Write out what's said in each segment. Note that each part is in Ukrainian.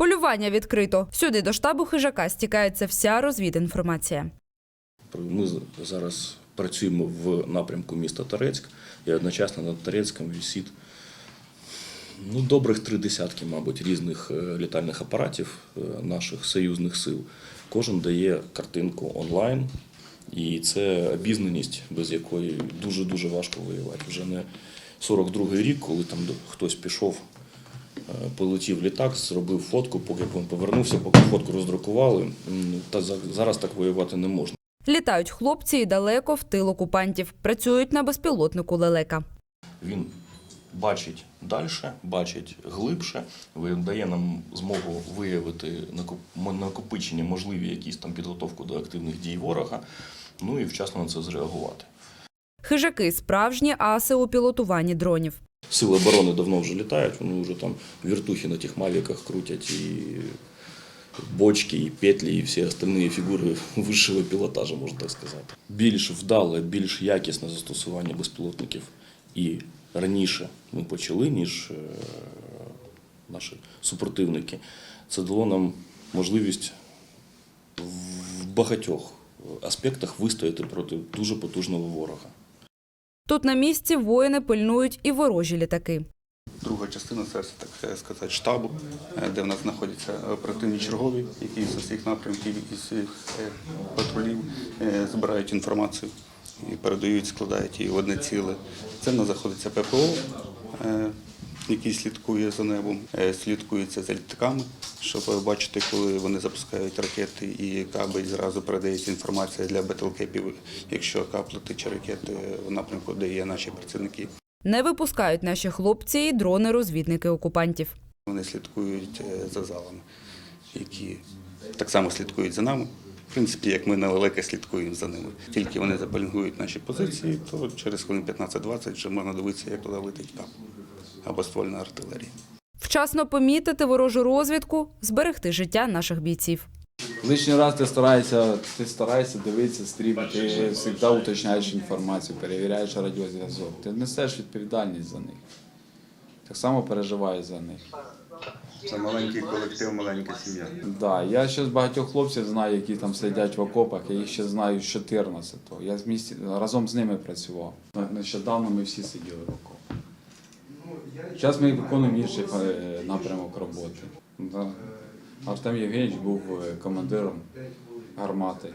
Полювання відкрито. Сюди до штабу хижака стікається вся розвідінформація. Ми зараз працюємо в напрямку міста Торецьк, і одночасно над Торецьком висить ну, добрих три десятки, мабуть, різних е, літальних апаратів е, наших союзних сил. Кожен дає картинку онлайн, і це обізнаність, без якої дуже-дуже важко воювати. Вже не 42-й рік, коли там хтось пішов, полетів літак, зробив фотку, поки він повернувся, поки фотку роздрукували. Та за- зараз так воювати не можна. Літають хлопці і далеко в тил окупантів. Працюють на безпілотнику лелека. Він бачить далі, бачить глибше, дає нам змогу виявити накопичення, можливі якісь там підготовку до активних дій ворога, ну і вчасно на це зреагувати. Хижаки справжні аси у пілотуванні дронів. Сили оборони давно вже літають, вони вже там віртухи на тих мавіках крутять і бочки, і петлі, і всі остальні фігури вищого пілотажу, можна так сказати. Більш вдале, більш якісне застосування безпілотників і раніше ми почали, ніж е, наші супротивники. Це дало нам можливість в багатьох аспектах вистояти проти дуже потужного ворога. Тут на місці воїни пильнують і ворожі літаки. Друга частина це так сказати штабу, е, де в нас знаходяться оперативні чергові, які з усіх напрямків і з усіх е, патрулів е, збирають інформацію і передають, складають її в одне ціле. Це в нас знаходиться ППО, який слідкує за небом, е, слідкується за літаками, щоб бачити, коли вони запускають ракети і каби, і зразу передається інформація для бетлкепів, якщо кап летить чи ракети в напрямку, де є наші працівники. Не випускають наші хлопці і дрони-розвідники окупантів. Вони слідкують е, за залами, які так само слідкують за нами. В принципі, як ми на слідкуємо за ними. Тільки вони запальнгують наші позиції, то через хвилин 15-20 вже можна дивитися, як туди летить кап або ствольна артилерія. Вчасно помітити ворожу розвідку, зберегти життя наших бійців. Лишній раз ти стараєшся, ти стараєшся дивитися стрім, ти завжди уточняєш інформацію, перевіряєш радіозв'язок. Ти несеш відповідальність за них. Так само переживаєш за них. Це маленький колектив, маленька сім'я. Да, я ще з багатьох хлопців знаю, які там сидять в окопах, я їх ще знаю з 14-го. Я з місті, разом з ними працював. Нещодавно ми всі сиділи в окопах. Зараз ми виконуємо інший е, напрямок роботи. Артем Євгенійович був е, командиром гармати.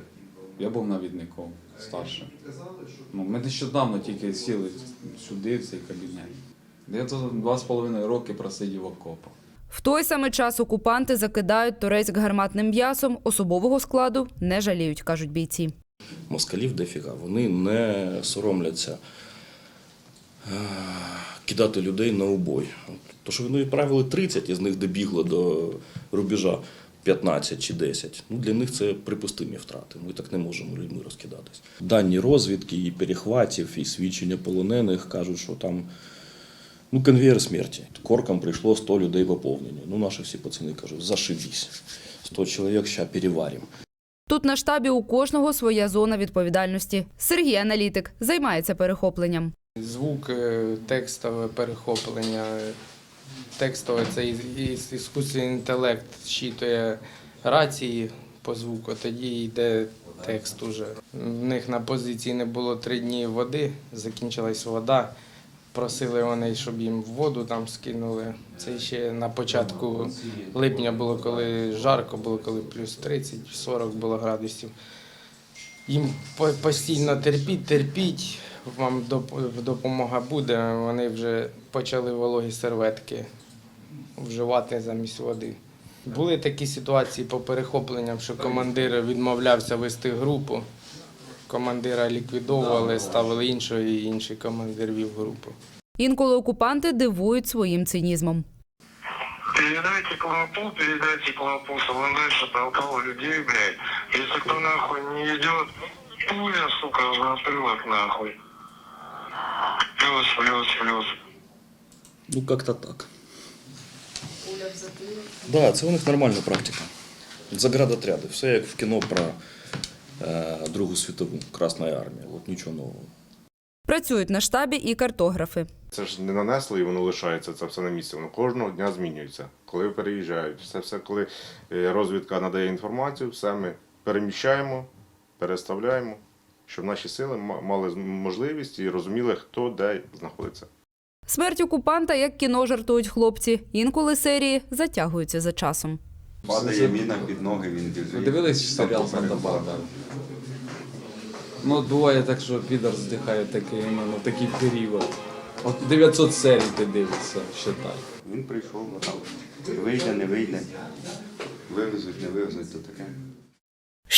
Я був навідником старшим. Ну, ми нещодавно тільки сіли сюди, в цей кабінет. Я тут два з половиною роки просидів в окопах. В той самий час окупанти закидають Торецьк гарматним м'ясом, особового складу не жаліють, кажуть бійці. москалів дофіга. Вони не соромляться кидати людей на убой. То, що вони відправили 30, із них добігло до рубежа 15 чи 10. Ну, для них це припустимі втрати. Ми так не можемо людьми розкидатись. Дані розвідки і перехватів, і свідчення полонених кажуть, що там ну, конвейер смерті. Корком прийшло 100 людей поповнення. Ну, наші всі пацани кажуть, зашибісь. 100 чоловік, ща переваримо. Тут на штабі у кожного своя зона відповідальності. Сергій аналітик займається перехопленням. Звук, е, текстове перехоплення. Текстове це іскусний інтелект щитує рації по звуку, тоді йде текст уже. В них на позиції не було три дні води, закінчилась вода. Просили вони, щоб їм воду там скинули. Це ще на початку липня було, коли жарко, було коли плюс 30-40 було градусів. Їм постійно терпіть, терпіть, вам доп- допомога буде. Вони вже почали вологі серветки вживати замість води. Були такі ситуації по перехопленням, що командир відмовлявся вести групу. Командира ліквідовували, ставили іншого, і інший командир вів групу. Інколи окупанти дивують своїм цинізмом. Передайте клопу, передайте клопу, дальше толкал людей, блядь. Если кто нахуй не идет, пуля, сука, в затылок нахуй. Плюс, плюс, плюс. Ну, как-то так. Да, це у них нормальна практика. Заградотряди. Все як в кіно про е, Другу світову Красна армія. От нічого нового. Працюють на штабі і картографи. Це ж не нанесло і воно лишається це все на місці. Воно кожного дня змінюється. Коли переїжджають, все, все, коли е, розвідка надає інформацію, все ми переміщаємо, переставляємо, щоб наші сили ма- мали можливість і розуміли, хто де знаходиться. Смерть окупанта, як кіно жартують хлопці. Інколи серії затягуються за часом. Падає міна під ноги, він Ви біжить. дивились серіал Санта-Барбара? Ну, буває так, що підар здихає такий, ну, на такий період. От 900 серій ти дивишся, считай. Він прийшов, а вийде, не вийде. Вивезуть, не вивезуть, то таке.